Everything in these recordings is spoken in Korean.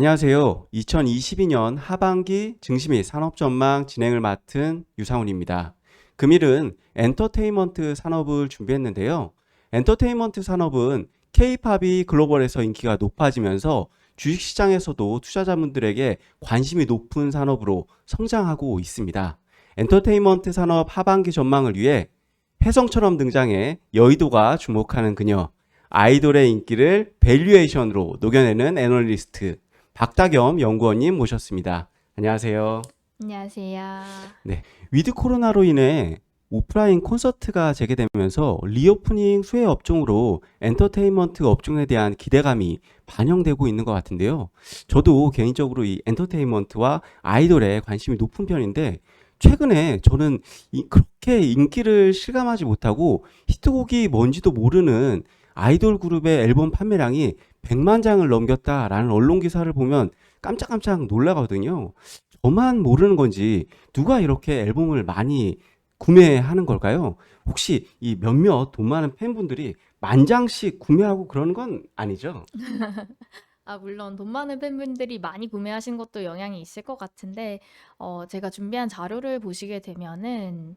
안녕하세요. 2022년 하반기 증시 및 산업 전망 진행을 맡은 유상훈입니다. 금일은 엔터테인먼트 산업을 준비했는데요. 엔터테인먼트 산업은 K-팝이 글로벌에서 인기가 높아지면서 주식시장에서도 투자자분들에게 관심이 높은 산업으로 성장하고 있습니다. 엔터테인먼트 산업 하반기 전망을 위해 혜성처럼 등장해 여의도가 주목하는 그녀, 아이돌의 인기를 밸류에이션으로 녹여내는 애널리스트 박다겸 연구원님 모셨습니다. 안녕하세요. 안녕하세요. 위드 코로나로 인해 오프라인 콘서트가 재개되면서 리오프닝 수혜 업종으로 엔터테인먼트 업종에 대한 기대감이 반영되고 있는 것 같은데요. 저도 개인적으로 이 엔터테인먼트와 아이돌에 관심이 높은 편인데 최근에 저는 이- 그렇게 인기를 실감하지 못하고 히트곡이 뭔지도 모르는 아이돌 그룹의 앨범 판매량이 100만 장을 넘겼다라는 언론 기사를 보면 깜짝깜짝 놀라거든요. 저만 모르는 건지 누가 이렇게 앨범을 많이 구매하는 걸까요? 혹시 이 몇몇 돈 많은 팬분들이 만 장씩 구매하고 그러는 건 아니죠? 아, 물론 돈 많은 팬분들이 많이 구매하신 것도 영향이 있을 것 같은데, 어, 제가 준비한 자료를 보시게 되면은,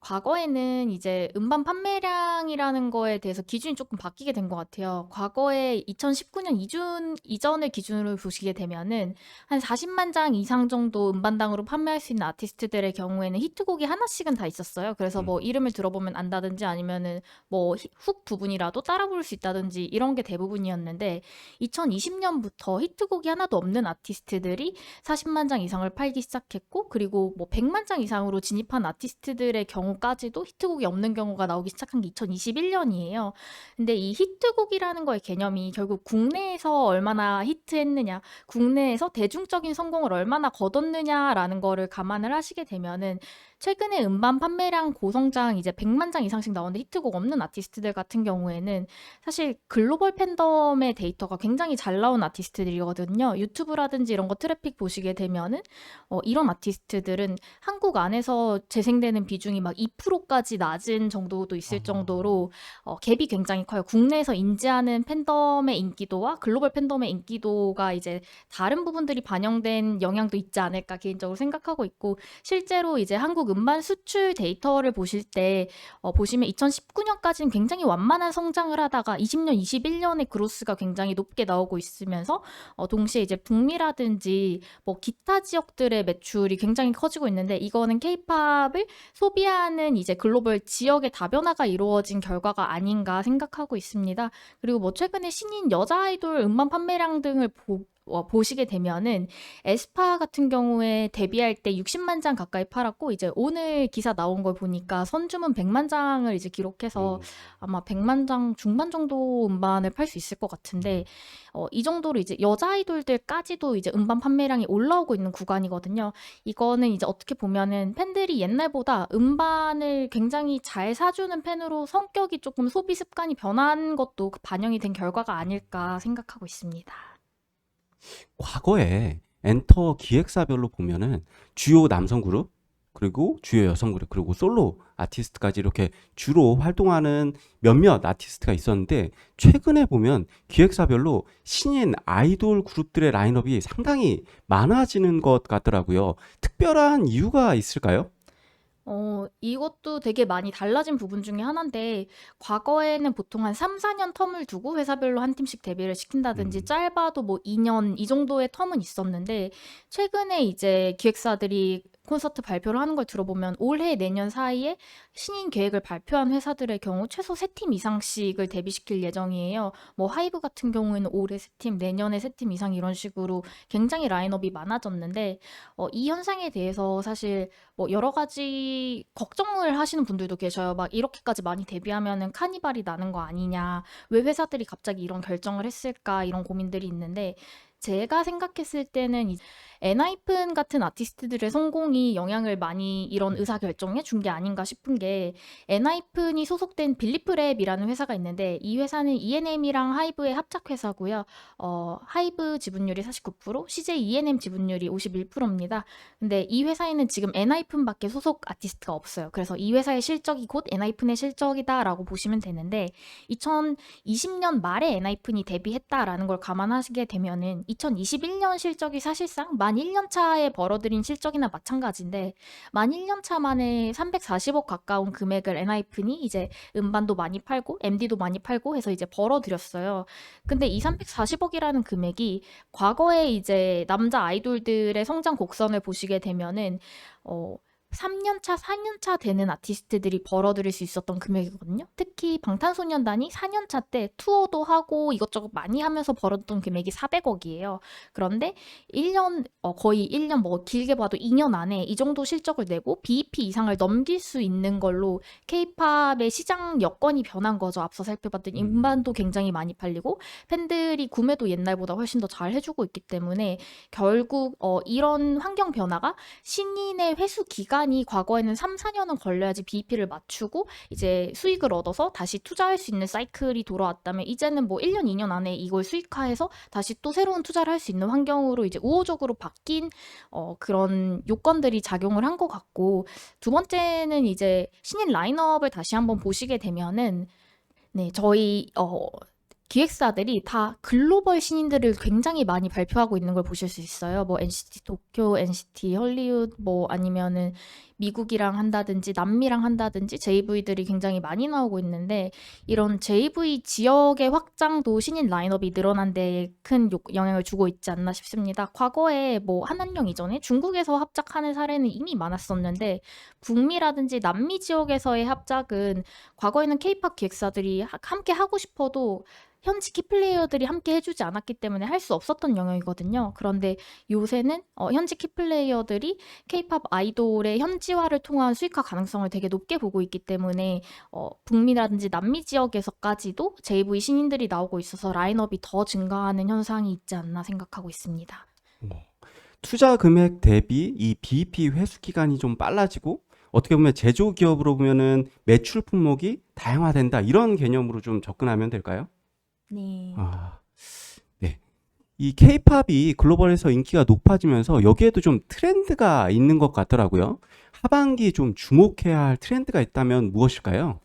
과거에는 이제 음반 판매량이라는 거에 대해서 기준이 조금 바뀌게 된 것 같아요. 과거에 2019년 이준, 이전을 기준으로 보시게 되면은 한 40만 장 이상 정도 음반당으로 판매할 수 있는 아티스트들의 경우에는 히트곡이 하나씩은 다 있었어요. 그래서 뭐 이름을 들어보면 안다든지 아니면은 뭐 히- 훅 부분이라도 따라 부를 수 있다든지 이런 게 대부분이었는데 2020년부터 히트곡이 하나도 없는 아티스트들이 40만 장 이상을 팔기 시작했고 그리고 뭐 100만 장 이상으로 진입한 아티스트들의 경우 까지도 히트곡이 없는 경우가 나오기 시작한 게 2021년이에요. 근데 이 히트곡이라는 거의 개념이 결국 국내에서 얼마나 히트했느냐, 국내에서 대중적인 성공을 얼마나 거뒀느냐라는 거를 감안을 하시게 되면은 최근에 음반 판매량 고성장 이제 100만 장 이상씩 나오는데 히트곡 없는 아티스트들 같은 경우에는 사실 글로벌 팬덤의 데이터가 굉장히 잘 나온 아티스트들이거든요. 유튜브라든지 이런 거 트래픽 보시게 되면은 어, 이런 아티스트들은 한국 안에서 재생되는 비중이 막 2%까지 낮은 정도도 있을 아. 정도로 어, 갭이 굉장히 커요. 국내에서 인지하는 팬덤의 인기도와 글로벌 팬덤의 인기도가 이제 다른 부분들이 반영된 영향도 있지 않을까 개인적으로 생각하고 있고 실제로 이제 한국 음반 수출 데이터를 보실 때 어, 보시면 2019년까지는 굉장히 완만한 성장을 하다가 20년, 21년에 그로스가 굉장히 높게 나오고 있으면서 어, 동시에 이제 북미라든지 뭐 기타 지역들의 매출이 굉장히 커지고 있는데 이거는 케이팝을 소비하는 이제 글로벌 지역의 다변화가 이루어진 결과가 아닌가 생각하고 있습니다. 그리고 뭐 최근에 신인 여자 아이돌 음반 판매량 등을 보, 어, 보시게 되면은 에스파 같은 경우에 데뷔할 때 60만 장 가까이 팔았고 이제 오늘 기사 나온 걸 보니까 선주문 100만 장을 이제 기록해서 음, 아마 100만 장 중반 정도 음반을 팔 수 있을 것 같은데 어, 이 정도로 이제 여자 아이돌들까지도 이제 음반 판매량이 올라오고 있는 구간이거든요. 이거는 이제 어떻게 보면은 팬들이 옛날보다 음반을 굉장히 잘 사주는 팬으로 성격이 조금 소비 습관이 변한 것도 반영이 된 결과가 아닐까 생각하고 있습니다. 과거에 엔터 기획사별로 보면은 주요 남성 그룹, 그리고 주요 여성 그룹, 그리고 솔로 아티스트까지 이렇게 주로 활동하는 몇몇 아티스트가 있었는데 최근에 보면 기획사별로 신인 아이돌 그룹들의 라인업이 상당히 많아지는 것 같더라고요. 특별한 이유가 있을까요? 어, 이것도 되게 많이 달라진 부분 중에 하나인데, 과거에는 보통 한 3, 4 년 텀을 두고 회사별로 한 팀씩 데뷔를 시킨다든지, 음. 짧아도 뭐 2 년 이 정도의 텀은 있었는데, 최근에 이제 기획사들이 콘서트 발표를 하는 걸 들어보면 올해 내년 사이에 신인 계획을 발표한 회사들의 경우 최소 3팀 이상씩을 데뷔시킬 예정이에요. 뭐 하이브 같은 경우에는 올해 3팀, 내년에 3팀 이상 이런 식으로 굉장히 라인업이 많아졌는데, 어, 이 현상에 대해서 사실 뭐 여러 가지 걱정을 하시는 분들도 계셔요. 막 이렇게까지 많이 데뷔하면은 카니발이 나는 거 아니냐. 왜 회사들이 갑자기 이런 결정을 했을까? 이런 고민들이 있는데 제가 생각했을 때는 이 엔하이픈 같은 아티스트들의 성공이 영향을 많이 이런 의사 결정에 준 게 아닌가 싶은 게 엔하이픈이 소속된 빌리프랩이라는 회사가 있는데 이 회사는 E&M이랑 하이브의 합작 회사고요. 어, 하이브 지분율이 49%, CJ E&M 지분율이 51%입니다. 근데 이 회사에는 지금 엔하이픈밖에 소속 아티스트가 없어요. 그래서 이 회사의 실적이 곧 엔하이픈의 실적이다라고 보시면 되는데 2020년 말에 엔하이픈이 데뷔했다라는 걸 감안하시게 되면은 2021년 실적이 사실상 만 1년 차에 벌어들인 실적이나 마찬가지인데 만 1년 차 만에 340억 가까운 금액을 엔하이픈이 이제 음반도 많이 팔고 MD도 많이 팔고 해서 이제 벌어들였어요. 근데 이 340억이라는 금액이 과거에 이제 남자 아이돌들의 성장 곡선을 보시게 되면은 어 3년차, 4년차 되는 아티스트들이 벌어들일 수 있었던 금액이거든요. 특히 방탄소년단이 4년차 때 투어도 하고 이것저것 많이 하면서 벌었던 금액이 400억이에요. 그런데 1년, 어, 거의 1년, 뭐 길게 봐도 2년 안에 이 정도 실적을 내고 BEP 이상을 넘길 수 있는 걸로 케이팝의 시장 여건이 변한 거죠. 앞서 살펴봤던 음. 음반도 굉장히 많이 팔리고 팬들이 구매도 옛날보다 훨씬 더 잘 해주고 있기 때문에 결국 어, 이런 환경 변화가 신인의 회수 기간 이 과거에는 3, 4년은 걸려야지 BEP를 맞추고 이제 수익을 얻어서 다시 투자할 수 있는 사이클이 돌아왔다면 이제는 뭐 1년, 2년 안에 이걸 수익화해서 다시 또 새로운 투자를 할 수 있는 환경으로 이제 우호적으로 바뀐 어, 그런 요건들이 작용을 한 것 같고 두 번째는 이제 신인 라인업을 다시 한번 보시게 되면은 네, 저희 어 기획사들이 다 글로벌 신인들을 굉장히 많이 발표하고 있는 걸 보실 수 있어요. 뭐 NCT 도쿄, NCT 헐리우드 뭐 아니면은 미국이랑 한다든지 남미랑 한다든지 JV들이 굉장히 많이 나오고 있는데 이런 JV 지역의 확장도 신인 라인업이 늘어난 데에 큰 요- 영향을 주고 있지 않나 싶습니다. 과거에 뭐 한한령 이전에 중국에서 합작하는 사례는 이미 많았었는데 북미라든지 남미 지역에서의 합작은 과거에는 케이팝 기획사들이 하- 함께 하고 싶어도 현지 키플레이어들이 함께 해주지 않았기 때문에 할 수 없었던 영역이거든요. 그런데 요새는 어, 현지 키플레이어들이 케이팝 아이돌의 현지 화를 통한 수익화 가능성을 되게 높게 보고 있기 때문에 어, 북미라든지 남미 지역에서까지도 JV 신인들이 나오고 있어서 라인업이 더 증가하는 현상이 있지 않나 생각하고 있습니다. 투자 금액 대비 이 BEP 회수 기간이 좀 빨라지고 어떻게 보면 제조 기업으로 보면은 매출 품목이 다양화된다 이런 개념으로 좀 접근하면 될까요? 네. 아, 네. 이 케이팝이 글로벌에서 인기가 높아지면서 여기에도 좀 트렌드가 있는 것 같더라고요. 하반기 좀 주목해야 할 트렌드가 있다면 무엇일까요?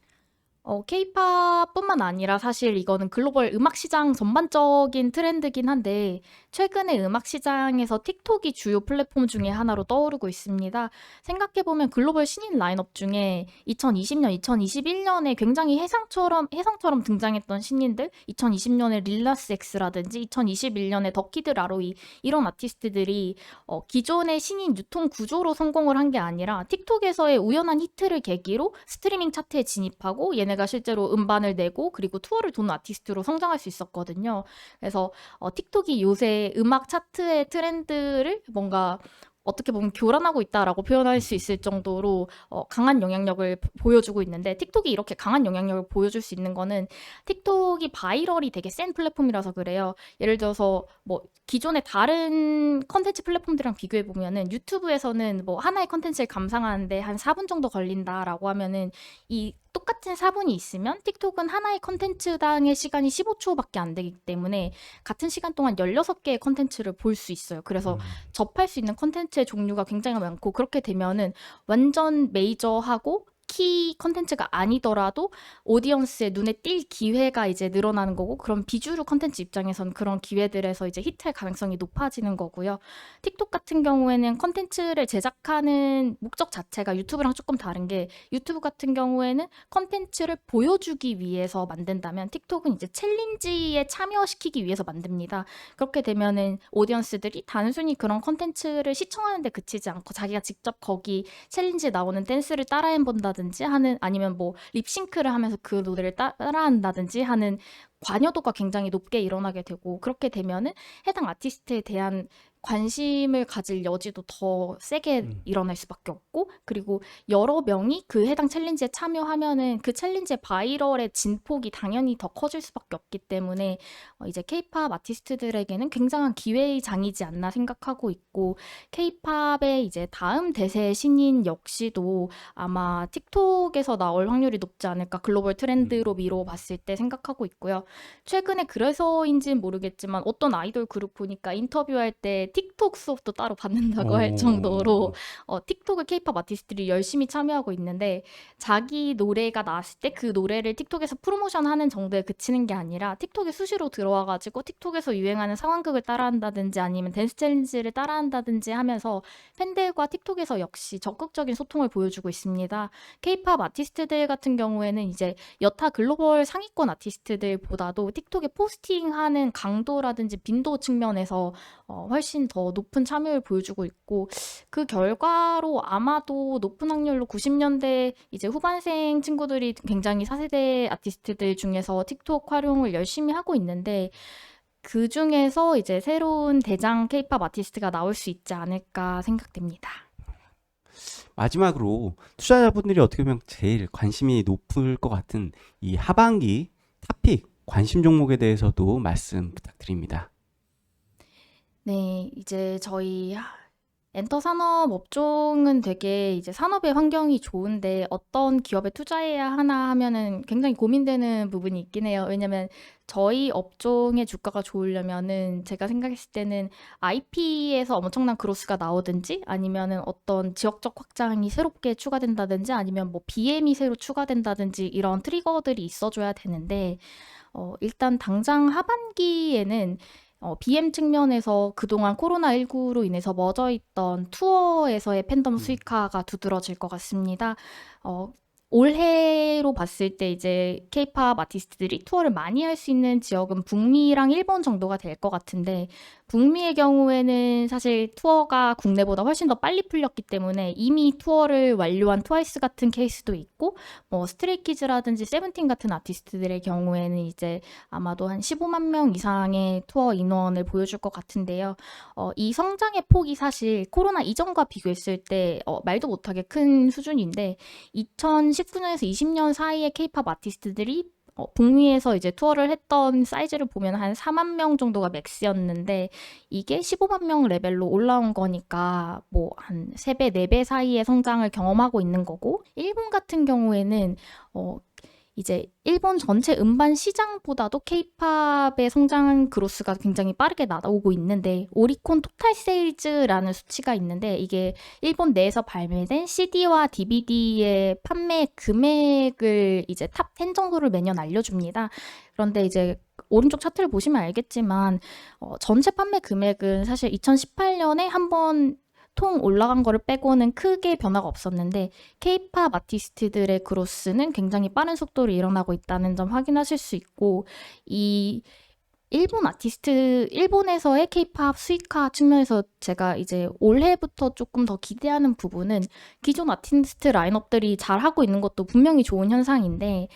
어, 케이팝뿐만 아니라 사실 이거는 글로벌 음악 시장 전반적인 트렌드긴 한데 최근에 음악 시장에서 틱톡이 주요 플랫폼 중에 하나로 떠오르고 있습니다. 생각해 보면 글로벌 신인 라인업 중에 2020년, 2021년에 굉장히 해상처럼 해상처럼 등장했던 신인들, 2020년에 릴라스 X라든지 2021년에 더키드 라로이 이런 아티스트들이 어, 기존의 신인 유통 구조로 성공을 한 게 아니라 틱톡에서의 우연한 히트를 계기로 스트리밍 차트에 진입하고 얘네 가 실제로 음반을 내고 그리고 투어를 도는 아티스트로 성장할 수 있었거든요. 그래서 어, 틱톡이 요새 음악 차트의 트렌드를 뭔가 어떻게 보면 교란하고 있다라고 표현할 수 있을 정도로 어, 강한 영향력을 보- 보여주고 있는데 틱톡이 이렇게 강한 영향력을 보여줄 수 있는 거는 틱톡이 바이럴이 되게 센 플랫폼이라서 그래요. 예를 들어서 뭐 기존의 다른 컨텐츠 플랫폼들이랑 비교해 보면은 유튜브에서는 뭐 하나의 컨텐츠를 감상하는데 한 4분 정도 걸린다라고 하면은 이 똑같은 4분이 있으면 틱톡은 하나의 컨텐츠당의 시간이 15초밖에 안 되기 때문에 같은 시간 동안 16개의 컨텐츠를 볼 수 있어요. 그래서 접할 수 있는 콘텐츠의 종류가 굉장히 많고 그렇게 되면은 완전 메이저하고 키 컨텐츠가 아니더라도 오디언스의 눈에 띌 기회가 이제 늘어나는 거고 그런 비주류 컨텐츠 입장에선 그런 기회들에서 이제 히트할 가능성이 높아지는 거고요. 틱톡 같은 경우에는 컨텐츠를 제작하는 목적 자체가 유튜브랑 조금 다른 게 유튜브 같은 경우에는 컨텐츠를 보여주기 위해서 만든다면 틱톡은 이제 챌린지에 참여시키기 위해서 만듭니다. 그렇게 되면은 오디언스들이 단순히 그런 컨텐츠를 시청하는데 그치지 않고 자기가 직접 거기 챌린지에 나오는 댄스를 따라해 본다든지 하는 아니면 뭐 립싱크를 하면서 그 노래를 따- 따라한다든지 하는 관여도가 굉장히 높게 일어나게 되고 그렇게 되면은 해당 아티스트에 대한 관심을 가질 여지도 더 세게 음. 일어날 수밖에 없고 그리고 여러 명이 그 해당 챌린지에 참여하면은 그 챌린지의 바이럴의 진폭이 당연히 더 커질 수밖에 없기 때문에 어, 이제 케이팝 아티스트들에게는 굉장한 기회의 장이지 않나 생각하고 있고 케이팝의 이제 다음 대세 신인 역시도 아마 틱톡에서 나올 확률이 높지 않을까 글로벌 트렌드로 미뤄 봤을 때 생각하고 있고요. 최근에 그래서인지는 모르겠지만 어떤 아이돌 그룹 보니까 인터뷰할 때 틱톡 수업도 따로 받는다고 할 오. 정도로 어, 틱톡을 케이팝 아티스트들이 열심히 참여하고 있는데 자기 노래가 나왔을 때 그 노래를 틱톡에서 프로모션하는 정도에 그치는 게 아니라 틱톡에 수시로 들어와가지고 틱톡에서 유행하는 상황극을 따라한다든지 아니면 댄스 챌린지를 따라한다든지 하면서 팬들과 틱톡에서 역시 적극적인 소통을 보여주고 있습니다. 케이팝 아티스트들 같은 경우에는 이제 여타 글로벌 상위권 아티스트들보다도 틱톡에 포스팅하는 강도라든지 빈도 측면에서 어, 훨씬 더 높은 참여를 보여주고 있고 그 결과로 아마도 높은 확률로 90년대 이제 후반생 친구들이 굉장히 4세대 아티스트들 중에서 틱톡 활용을 열심히 하고 있는데 그 중에서 이제 새로운 대장 케이팝 아티스트가 나올 수 있지 않을까 생각됩니다. 마지막으로 투자자분들이 어떻게 보면 제일 관심이 높을 것 같은 이 하반기 탑픽 관심 종목에 대해서도 말씀 부탁드립니다. 네, 이제 저희 엔터 산업 업종은 되게 이제 산업의 환경이 좋은데 어떤 기업에 투자해야 하나 하면은 굉장히 고민되는 부분이 있긴 해요. 왜냐면 저희 업종의 주가가 좋으려면은 제가 생각했을 때는 IP에서 엄청난 그로스가 나오든지 아니면은 어떤 지역적 확장이 새롭게 추가된다든지 아니면 뭐 BM이 새로 추가된다든지 이런 트리거들이 있어줘야 되는데 어, 일단 당장 하반기에는 어, BM 측면에서 그동안 코로나19로 인해서 멎어 있던 투어에서의 팬덤 수익화가 두드러질 것 같습니다. 어, 올해로 봤을 때 이제 케이팝 아티스트들이 투어를 많이 할 수 있는 지역은 북미랑 일본 정도가 될 것 같은데 북미의 경우에는 사실 투어가 국내보다 훨씬 더 빨리 풀렸기 때문에 이미 투어를 완료한 트와이스 같은 케이스도 있고 뭐 스트레이키즈라든지 세븐틴 같은 아티스트들의 경우에는 이제 아마도 한 15만 명 이상의 투어 인원을 보여줄 것 같은데요. 어, 이 성장의 폭이 사실 코로나 이전과 비교했을 때 어, 말도 못하게 큰 수준인데 2019 년에서 20년 사이에 케이팝 아티스트들이 어, 북미에서 이제 투어를 했던 사이즈를 보면 한 4만 명 정도가 맥스였는데 이게 15만 명 레벨로 올라온 거니까 뭐 한 3배, 4배 사이의 성장을 경험하고 있는 거고 일본 같은 경우에는 어 이제 일본 전체 음반 시장보다도 케이팝의 성장 그로스가 굉장히 빠르게 나오고 있는데 오리콘 토탈 세일즈라는 수치가 있는데 이게 일본 내에서 발매된 CD와 DVD의 판매 금액을 이제 탑 10 정도를 매년 알려줍니다. 그런데 이제 오른쪽 차트를 보시면 알겠지만 어, 전체 판매 금액은 사실 2018년에 한번 통 올라간 거를 빼고는 크게 변화가 없었는데 케이팝 아티스트들의 그로스는 굉장히 빠른 속도로 일어나고 있다는 점 확인하실 수 있고 이 일본 아티스트 일본에서의 케이팝 수익화 측면에서 제가 이제 올해부터 조금 더 기대하는 부분은 기존 아티스트 라인업들이 잘 하고 있는 것도 분명히 좋은 현상인데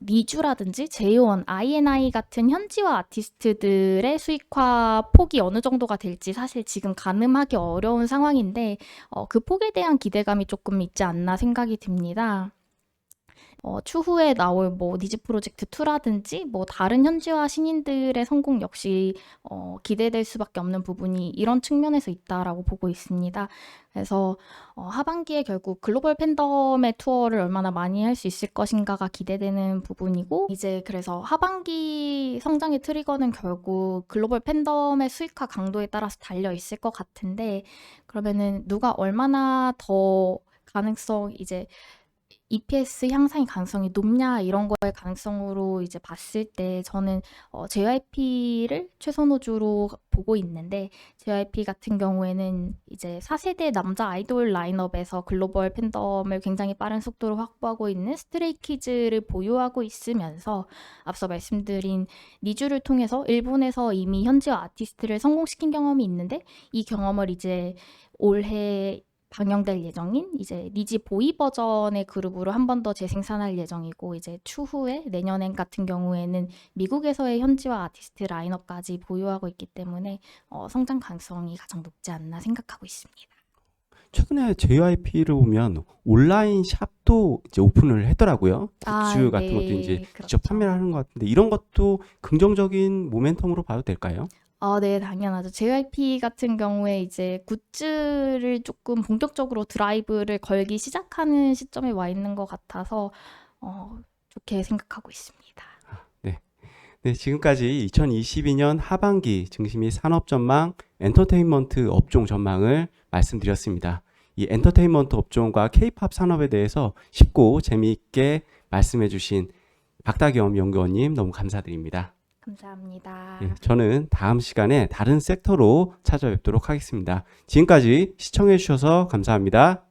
니쥬라든지 제이원, INI 같은 현지화 아티스트들의 수익화 폭이 어느 정도가 될지 사실 지금 가늠하기 어려운 상황인데 어, 그 폭에 대한 기대감이 조금 있지 않나 생각이 듭니다. 어, 추후에 나올 뭐 니즈 프로젝트 2라든지 뭐 다른 현지화 신인들의 성공 역시 어, 기대될 수밖에 없는 부분이 이런 측면에서 있다라고 보고 있습니다. 그래서 어, 하반기에 결국 글로벌 팬덤의 투어를 얼마나 많이 할 수 있을 것인가가 기대되는 부분이고 이제 그래서 하반기 성장의 트리거는 결국 글로벌 팬덤의 수익화 강도에 따라서 달려 있을 것 같은데 그러면은 누가 얼마나 더 가능성 이제 EPS 향상의 가능성이 높냐 이런 거의 가능성으로 이제 봤을 때 저는 어, JYP를 최선호주로 보고 있는데 JYP 같은 경우에는 이제 4세대 남자 아이돌 라인업에서 글로벌 팬덤을 굉장히 빠른 속도로 확보하고 있는 스트레이키즈를 보유하고 있으면서 앞서 말씀드린 니쥬를 통해서 일본에서 이미 현지화 아티스트를 성공시킨 경험이 있는데 이 경험을 이제 올해 방영될 예정인 이제 리지 보이 버전의 그룹으로 한 번 더 재생산할 예정이고 이제 추후에 내년엔 같은 경우에는 미국에서의 현지화 아티스트 라인업까지 보유하고 있기 때문에 어, 성장 가능성이 가장 높지 않나 생각하고 있습니다. 최근에 JYP를 보면 온라인 샵도 이제 오픈을 했더라고요. 굿즈 아, 같은 네, 것도 이제 직접 그렇죠. 판매를 하는 것 같은데 이런 것도 긍정적인 모멘텀으로 봐도 될까요? 아, 네, 당연하죠. JYP 같은 경우에 이제 굿즈를 조금 본격적으로 드라이브를 걸기 시작하는 시점에 와 있는 것 같아서 어, 좋게 생각하고 있습니다. 네, 지금까지 2022 년 하반기 증시 및 산업 전망, 엔터테인먼트 업종 전망을 말씀드렸습니다. 이 엔터테인먼트 업종과 케이팝 산업에 대해서 쉽고 재미있게 말씀해 주신 박다겸 연구원님 너무 감사드립니다. 감사합니다. 예, 저는 다음 시간에 다른 섹터로 찾아뵙도록 하겠습니다. 지금까지 시청해주셔서 감사합니다.